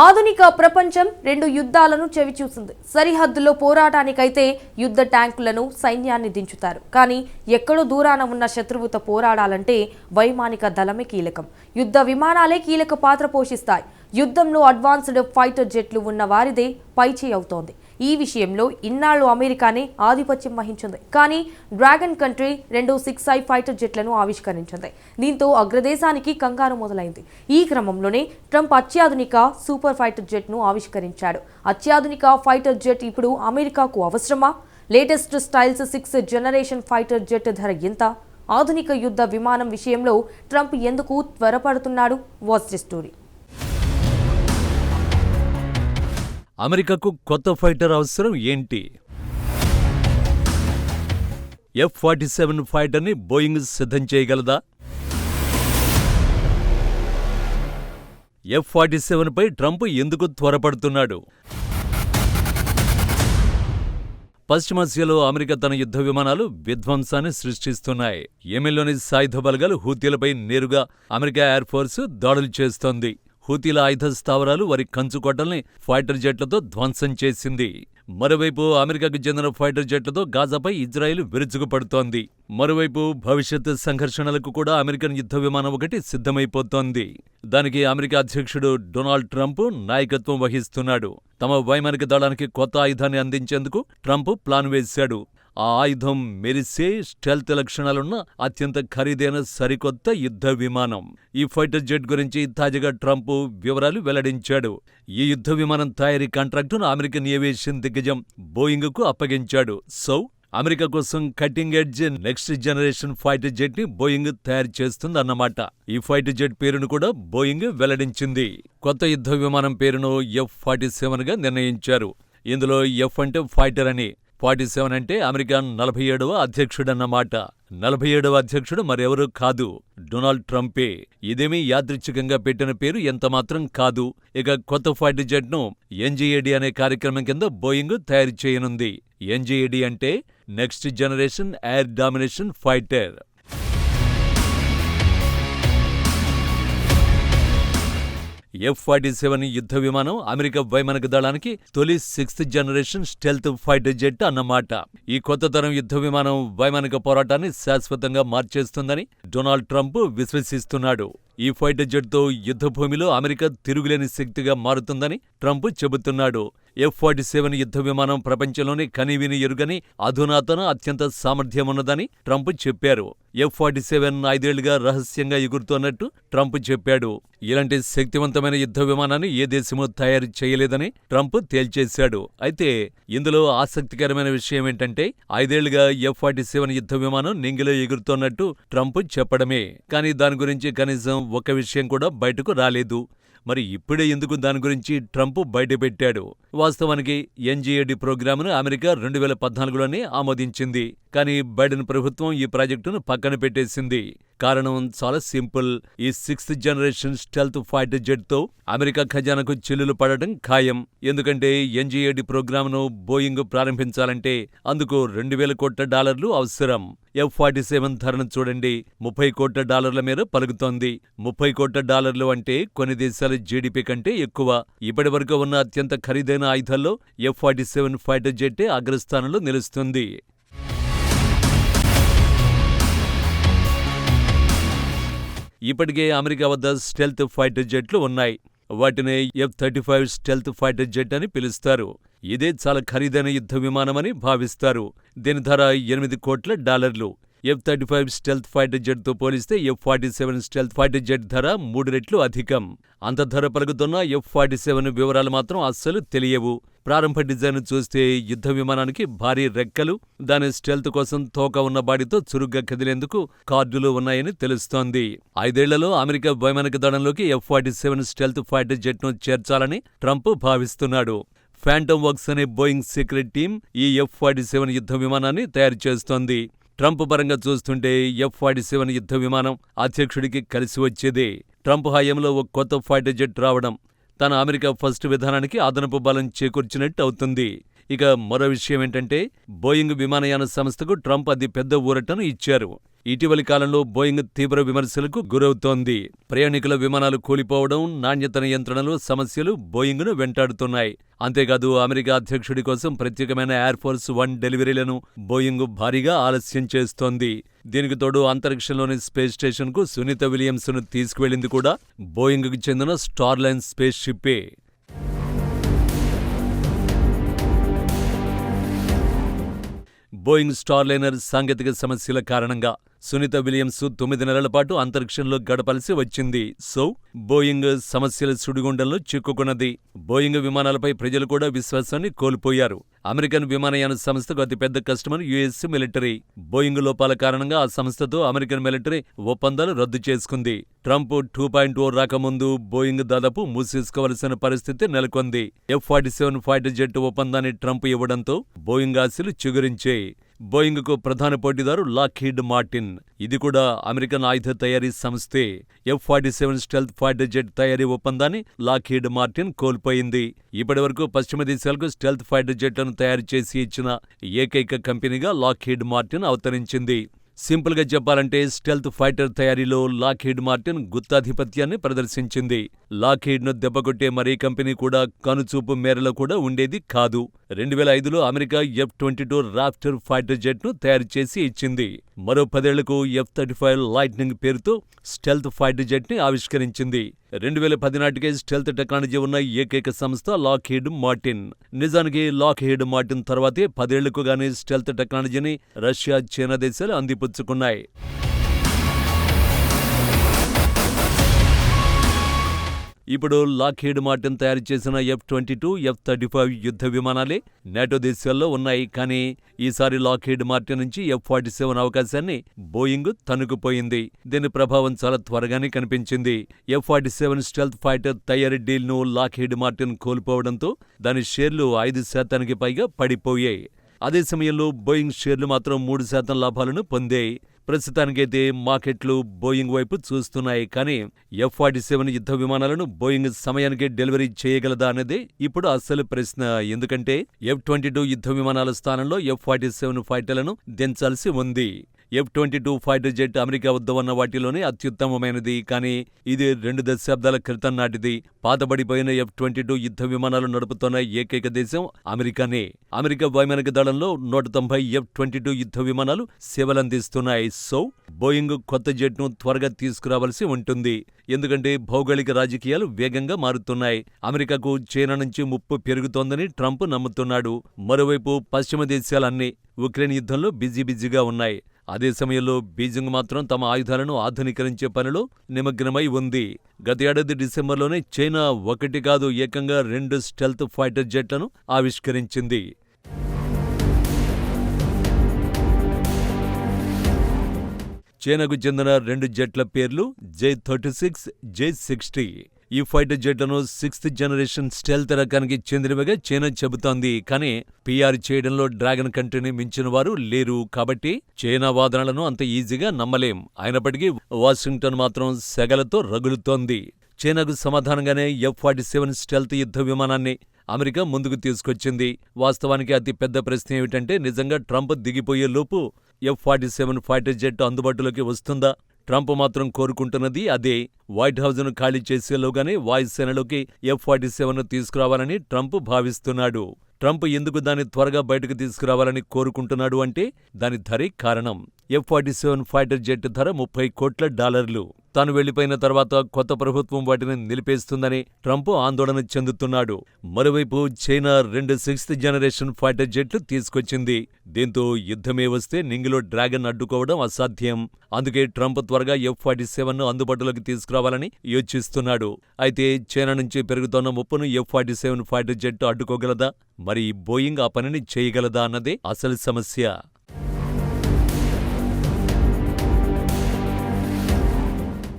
ఆధునిక ప్రపంచం రెండు యుద్ధాలను చవిచూసింది. సరిహద్దులో పోరాటానికైతే యుద్ధ ట్యాంకులను సైన్యాన్ని దించుతారు. కానీ ఎక్కడో దూరాన ఉన్న శత్రువుతో పోరాడాలంటే వైమానిక దళమే కీలకం. యుద్ధ విమానాలే కీలక పాత్ర పోషిస్తాయి. యుద్ధంలో అడ్వాన్స్డ్ ఫైటర్ జెట్లు ఉన్న వారిదే పైచేయి అవుతోంది. ఈ విషయంలో ఇన్నాళ్ళు అమెరికానే ఆధిపత్యం వహించింది. కానీ డ్రాగన్ కంట్రీ రెండు సిక్స్ ఐ ఫైటర్ జెట్లను ఆవిష్కరించింది. దీంతో అగ్రదేశానికి కంగారు మొదలైంది. ఈ క్రమంలోనే ట్రంప్ అత్యాధునిక సూపర్ ఫైటర్ జెట్ను ఆవిష్కరించాడు. అత్యాధునిక ఫైటర్ జెట్ ఇప్పుడు అమెరికాకు అవసరమా? Latest stealth six generation fighter jet ధర ఎంత? ఆధునిక యుద్ధ విమానం విషయంలో ట్రంప్ ఎందుకు త్వరపడుతున్నాడు? Watch the story. అమెరికాకు కొత్త ఫైటర్ అవసరం ఏంటి? ఎఫ్ ఫార్టీ సెవెన్ ఫైటర్ని బోయింగ్ సిద్ధం చేయగలదా? ఎఫ్ ఫార్టీ సెవెన్పై ట్రంప్ ఎందుకు త్వరపడుతున్నాడు? పశ్చిమాసియాలో అమెరికా తన యుద్ధ విమానాలు విధ్వంసాన్ని సృష్టిస్తున్నాయి. యెమెన్లోని సాయుధ బలగాలు హూతీలపై నేరుగా అమెరికా ఎయిర్ ఫోర్స్ దాడులు చేస్తోంది. హూతీల ఆయుధ స్థావరాలు వారి కంచుకోటల్ని ఫైటర్ జెట్లతో ధ్వంసం చేసింది. మరోవైపు అమెరికాకు చెందిన ఫైటర్ జెట్లతో గాజాపై ఇజ్రాయెల్ విరుచుకుపడుతోంది. మరోవైపు భవిష్యత్ సంఘర్షణలకు కూడా అమెరికన్ యుద్ధ విమానం ఒకటి సిద్ధమైపోతోంది. దానికి అమెరికా అధ్యక్షుడు డొనాల్డ్ ట్రంప్ నాయకత్వం వహిస్తున్నాడు. తమ వైమానిక దళానికి కొత్త ఆయుధాన్ని అందించేందుకు ట్రంప్ ప్లాన్ వేశాడు. ఆ ఆయుధం మెరిసే స్టెల్త్ లక్షణాలున్న అత్యంత ఖరీదైన సరికొత్త యుద్ధ విమానం. ఈ ఫైటర్ జెట్ గురించి తాజాగా ట్రంప్ వివరాలు వెల్లడించాడు. ఈ యుద్ధ విమానం తయారీ కాంట్రాక్టును అమెరికన్ ఏవియేషన్ దిగ్గజం బోయింగ్కు అప్పగించాడు. సో అమెరికా కోసం cutting edge next generation fighter జెట్ని Boeing తయారు చేస్తుందన్నమాట. ఈ ఫైటర్ జెట్ పేరును కూడా బోయింగ్ వెల్లడించింది. కొత్త యుద్ధ విమానం పేరును ఎఫ్ ఫార్టీ సెవెన్గా నిర్ణయించారు. ఇందులో ఎఫ్ అంటే ఫైటర్ అని. ఫార్టీ సెవెన్ అంటే అమెరికాన్ నలభై ఏడవ అధ్యక్షుడన్నమాట. నలభై ఏడవ అధ్యక్షుడు మరెవరూ కాదు. డొనాల్డ్ ట్రంపే. ఇదేమీ యాదృచ్ఛికంగా పెట్టిన పేరు ఎంతమాత్రం కాదు. ఇక కొత్త ఫార్టీ జెట్ను ఎన్జీఏడి అనే కార్యక్రమం కింద బోయింగ్ తయారు చేయనుంది. ఎన్జీఏడి అంటే next generation air domination fighter. F forty seven యుద్ధ విమానం అమెరికా వైమానిక దళానికి తొలి sixth generation stealth fighter jet అన్నమాట. ఈ కొత్త తరం యుద్ధ విమానం వైమానిక పోరాటాన్ని శాశ్వతంగా మార్చేస్తుందని డొనాల్డ్ ట్రంప్ విశ్వసిస్తున్నాడు. ఈ ఫైటర్ జెట్తో యుద్ధభూమిలో అమెరికా తిరుగులేని శక్తిగా మారుతుందని ట్రంప్ చెబుతున్నాడు. ఎఫ్ ఫార్టీ సెవెన్ యుద్ధ విమానం ప్రపంచంలోనే కనీవిని ఎరుగని అధునాతన అత్యంత సామర్థ్యమున్నదని ట్రంప్ చెప్పారు. ఎఫ్ ఫార్టీ సెవెన్ ఐదేళ్ళుగా రహస్యంగా ఎగురుతోన్నట్టు ట్రంప్ చెప్పాడు. ఇలాంటి శక్తివంతమైన యుద్ధ విమానాన్ని ఏ దేశమూ తయారు చేయలేదని ట్రంప్ తేల్చేశాడు. అయితే ఇందులో ఆసక్తికరమైన విషయం ఏంటంటే ఐదేళ్ళుగా ఎఫ్ ఫార్టీ సెవెన్ యుద్ధ విమానం నింగిలో ఎగురుతోన్నట్టు ట్రంప్ చెప్పడమే. కానీ దాని గురించి కనీసం ఒక్క విషయం కూడా బయటకు రాలేదు. మరి ఇప్పుడే ఎందుకు దాని గురించి ట్రంప్ బయటపెట్టాడు వాస్తవానికి ఎన్జీఏడి ప్రోగ్రామును అమెరికా రెండు వేల పద్నాలుగులోనే ఆమోదించింది. కానీ బైడెన్ ప్రభుత్వం ఈ ప్రాజెక్టును పక్కన పెట్టేసింది. కారణం చాలా సింపుల్. ఈ సిక్స్త్ జనరేషన్ స్టెల్త్ ఫైటర్ జెట్తో అమెరికా ఖజానాకు చిల్లులు పడటం ఖాయం. ఎందుకంటే ఎన్జీఏడి ప్రోగ్రామ్ను బోయింగ్ ప్రారంభించాలంటే అందుకు రెండు వేల కోట్ల డాలర్లు అవసరం. ఎఫ్ ఫార్టీ సెవెన్ ధరను చూడండి. ముప్పై కోట్ల డాలర్ల మేర పలుకుతోంది. ముప్పై కోట్ల డాలర్లు అంటే కొన్ని దేశాల జీడిపి కంటే ఎక్కువ. ఇప్పటి వరకు ఉన్న అత్యంత ఖరీదైన ఆయుధాల్లో ఎఫ్ ఫార్టీ సెవెన్ ఫైటర్ జెట్టే అగ్రస్థానంలో నిలుస్తుంది. ఇప్పటికే అమెరికా వద్ద స్టెల్త్ ఫైటర్ జెట్లు ఉన్నాయి. వాటిని F thirty five stealth fighter jet అని పిలుస్తారు. ఇదే చాలా ఖరీదైన యుద్ధ విమానమని భావిస్తారు. దీని ధర ఎనిమిది కోట్ల డాలర్లు. F thirty five stealth fighter జెట్తో పోలిస్తే F forty seven stealth fighter jet ధర మూడు రెట్లు అధికం. అంత ధర పలుకుతున్న ఎఫ్ ఫార్టీ సెవెన్ వివరాలు మాత్రం అస్సలు తెలియవు. ప్రారంభ డిజైన్ చూస్తే యుద్ధ విమానానికి భారీ రెక్కలు దాని స్టెల్త్ కోసం తోక ఉన్న బాడీతో చురుగ్గా కదిలేందుకు కార్డులు ఉన్నాయని తెలుస్తోంది. ఐదేళ్ళలో అమెరికా వైమానిక దళంలోకి F forty seven stealth fighter జెట్ను చేర్చాలని ట్రంప్ భావిస్తున్నాడు. ఫ్యాంటమ్ వర్క్స్ అనే బోయింగ్ సీక్రెట్ టీం ఈ ఎఫ్ ఫార్టీ సెవెన్ యుద్ధ విమానాన్ని తయారు చేస్తోంది. ట్రంప్ పరంగా చూస్తుంటే ఎఫ్ ఫార్టీ సెవెన్ యుద్ధ విమానం అధ్యక్షుడికి కలిసి వచ్చేదే. ట్రంప్ హయాంలో ఒక కొత్త ఫైటర్ జెట్ రావడం తన అమెరికా ఫస్ట్ విధానానికి అదనపు బలం చేకూర్చినట్టు అవుతుంది. ఇక మరో విషయం ఏంటంటే బోయింగ్ విమానయాన సంస్థకు ట్రంప్ అది పెద్ద ఊరటను ఇచ్చారు. ఇటీవలి కాలంలో బోయింగ్ తీవ్ర విమర్శలకు గురవుతోంది. ప్రయాణికుల విమానాలు కూలిపోవడం నాణ్యత నియంత్రణలో సమస్యలు బోయింగ్ను వెంటాడుతున్నాయి. అంతేకాదు అమెరికా అధ్యక్షుడి కోసం ప్రత్యేకమైన ఎయిర్ ఫోర్స్ వన్ డెలివరీలను బోయింగ్ భారీగా ఆలస్యం చేస్తోంది. దీనికి తోడు అంతరిక్షంలోని స్పేస్ స్టేషన్కు సునీత విలియమ్స్ను తీసుకువెళ్ళింది కూడా బోయింగ్కు చెందిన స్టార్లైన్ స్పేస్ షిప్పే బోయింగ్ స్టార్లైనర్ సాంకేతిక సమస్యల కారణంగా సునీత విలియమ్స్ తొమ్మిది నెలల పాటు అంతరిక్షంలో గడపాల్సి వచ్చింది. సో బోయింగ్ సమస్యల సుడిగుండంలో చిక్కుకున్నది. బోయింగ్ విమానాలపై ప్రజలు కూడా విశ్వాసాన్ని కోల్పోయారు. అమెరికన్ విమానయాన సంస్థకు అతిపెద్ద కస్టమర్ యుఎస్ మిలిటరీ. బోయింగ్ లోపాల కారణంగా ఆ సంస్థతో అమెరికన్ మిలిటరీ ఒప్పందాలు రద్దు చేసుకుంది. ట్రంప్ టూ పాయింట్ ఓ రాకముందు బోయింగ్ దాదాపు మూసేసుకోవలసిన పరిస్థితి నెలకొంది. F forty seven fighter jet ఒప్పందాన్ని ట్రంప్ ఇవ్వడంతో బోయింగ్ ఆశలు చిగురించాయి. బోయింగ్కు ప్రధాన పోటీదారు లాక్హీడ్ మార్టిన్. ఇది కూడా అమెరికన్ ఆయుధ తయారీ సంస్థే. F forty seven stealth fighter jet తయారీ ఒప్పందాన్ని లాక్హీడ్ మార్టిన్ కోల్పోయింది. ఇప్పటివరకు పశ్చిమ దేశాలకు స్టెల్త్ ఫైటర్ జెట్లను తయారు చేసి ఇచ్చిన ఏకైక కంపెనీగా లాక్హీడ్ మార్టిన్ అవతరించింది. సింపుల్గా చెప్పాలంటే స్టెల్త్ ఫైటర్ తయారీలో లాక్హీడ్ మార్టిన్ గుత్తాధిపత్యాన్ని ప్రదర్శించింది. లాక్హీడ్ను దెబ్బకొట్టే మరే కంపెనీ కూడా కనుచూపు మేరలో కూడా ఉండేది కాదు. రెండు వేల ఐదులో America F twenty two raptor fighter జెట్ను తయారు చేసి ఇచ్చింది. మరో పదేళ్ళకు ఎఫ్ థర్టీ ఫైవ్ లైట్నింగ్ పేరుతో స్టెల్త్ ఫైటర్ జెట్ని ఆవిష్కరించింది. రెండు వేల పది నాటికే స్టెల్త్ టెక్నాలజీ ఉన్న ఏకైక సంస్థ లాక్హీడ్ మార్టిన్. నిజానికి లాక్హీడ్ మార్టిన్ తర్వాతే పదేళ్ళకు గానీ స్టెల్త్ టెక్నాలజీని రష్యా చైనా దేశాలు అందిపుచ్చుకున్నాయి. ఇప్పుడు లాక్హీడ్ మార్టిన్ తయారు చేసిన F twenty two F thirty five యుద్ధ విమానాలే నాటో దేశాల్లో ఉన్నాయి. కానీ ఈసారి లాక్హీడ్ మార్టిన్ నుంచి ఎఫ్ ఫార్టీ సెవెన్ అవకాశాన్ని బోయింగ్ తనుకుపోయింది దీని ప్రభావం చాలా త్వరగానే కనిపించింది. F forty seven stealth fighter తయారీ డీల్ను లాక్హీడ్ మార్టిన్ కోల్పోవడంతో దాని షేర్లు ఐదు శాతానికి పైగా పడిపోయాయి. అదే సమయంలో బోయింగ్ షేర్లు మాత్రం మూడు శాతం లాభాలను పొందాయి. ప్రస్తుతానికైతే మార్కెట్లు బోయింగ్ వైపు చూస్తున్నాయి కానీ ఎఫ్ ఫార్టీ సెవెన్ యుద్ధ విమానాలను బోయింగ్ సమయానికి డెలివరీ చేయగలదా అనేది ఇప్పుడు అసలు ప్రశ్న. ఎందుకంటే ఎఫ్ ట్వంటీ టూ యుద్ధ విమానాల స్థానంలో ఎఫ్ ఫార్టీ సెవెన్ ఫైటర్లను దించాల్సి ఉంది. F twenty two fighter jet America వద్ద ఉన్న వాటిలోనే అత్యుత్తమమైనది. కానీ ఇది రెండు దశాబ్దాల క్రితం నాటిది. పాతబడిపోయిన ఎఫ్ ట్వంటీ టూ యుద్ధ విమానాలు నడుపుతున్న ఏకైక దేశం అమెరికానే. అమెరికా వైమానిక దళంలో నూట తొంభై ఎఫ్ ట్వంటీ టూ యుద్ధ విమానాలు సేవలందిస్తున్నాయి. సో బోయింగ్ కొత్త జెట్ను త్వరగా తీసుకురావాల్సి ఉంటుంది. ఎందుకంటే భౌగోళిక రాజకీయాలు వేగంగా మారుతున్నాయి. అమెరికాకు చైనా నుంచి ముప్పు పెరుగుతోందని ట్రంప్ నమ్ముతున్నాడు. మరోవైపు పశ్చిమ దేశాలన్నీ ఉక్రెయిన్ యుద్ధంలో బిజీ బిజీగా ఉన్నాయి. అదే సమయంలో బీజింగ్ మాత్రం తమ ఆయుధాలను ఆధునీకరించే పనిలో నిమగ్నమై ఉంది. గత ఏడాది డిసెంబర్లోనే చైనా ఒకటి కాదు ఏకంగా రెండు స్టెల్త్ ఫైటర్ జెట్లను ఆవిష్కరించింది. చైనాకు చెందిన రెండు జెట్ల పేర్లు J thirty six J sixty. ఈ ఫైటర్ జెట్లను సిక్స్త్ జనరేషన్ స్టెల్త్ రకానికి చెందినవిగా చైనా చెబుతోంది. కానీ పిఆర్ చేయడంలో డ్రాగన్ కంట్రీని మించిన వారు లేరు కాబట్టి చైనా వాదనలను అంత ఈజీగా నమ్మలేం. అయినప్పటికీ వాషింగ్టన్ మాత్రం సెగలతో రగులుతోంది. చైనాకు సమాధానంగానే ఎఫ్ ఫార్టీ సెవెన్ స్టెల్త్ యుద్ధ విమానాన్ని అమెరికా ముందుకు తీసుకొచ్చింది. వాస్తవానికి అతి పెద్ద ప్రశ్న ఏమిటంటే నిజంగా ట్రంప్ దిగిపోయే లోపు F forty seven fighter jet అందుబాటులోకి వస్తుందా? ట్రంప్ మాత్రం కోరుకుంటున్నది అదే. వైట్ హౌజ్ను ఖాళీ చేసేలోగానే వాయుసేనలోకి ఎఫ్ ఫార్టీ సెవెన్ను తీసుకురావాలని ట్రంప్ భావిస్తున్నాడు. ట్రంప్ ఎందుకు దాన్ని త్వరగా బయటకు తీసుకురావాలని కోరుకుంటున్నాడు అంటే దాని ధరే కారణం. F forty seven fighter jet ధర ముప్పై కోట్ల డాలర్లు. తాను వెళ్ళిపోయిన తర్వాత కొత్త ప్రభుత్వం వాటిని నిలిపేస్తుందని ట్రంప్ ఆందోళన చెందుతున్నాడు. మరోవైపు చైనా రెండు సిక్స్త్ జనరేషన్ ఫైటర్ జెట్లు తీసుకొచ్చింది. దీంతో యుద్ధమే వస్తే నింగిలో డ్రాగన్ అడ్డుకోవడం అసాధ్యం. అందుకే ట్రంప్ త్వరగా ఎఫ్ ఫార్టీ సెవెన్ను అందుబాటులోకి తీసుకురావాలని యోచిస్తున్నాడు. అయితే చైనా నుంచి పెరుగుతున్న ముప్పును F forty seven fighter jet అడ్డుకోగలదా? మరి బోయింగ్ ఆ పనిని చేయగలదా అన్నదే అసలు సమస్య.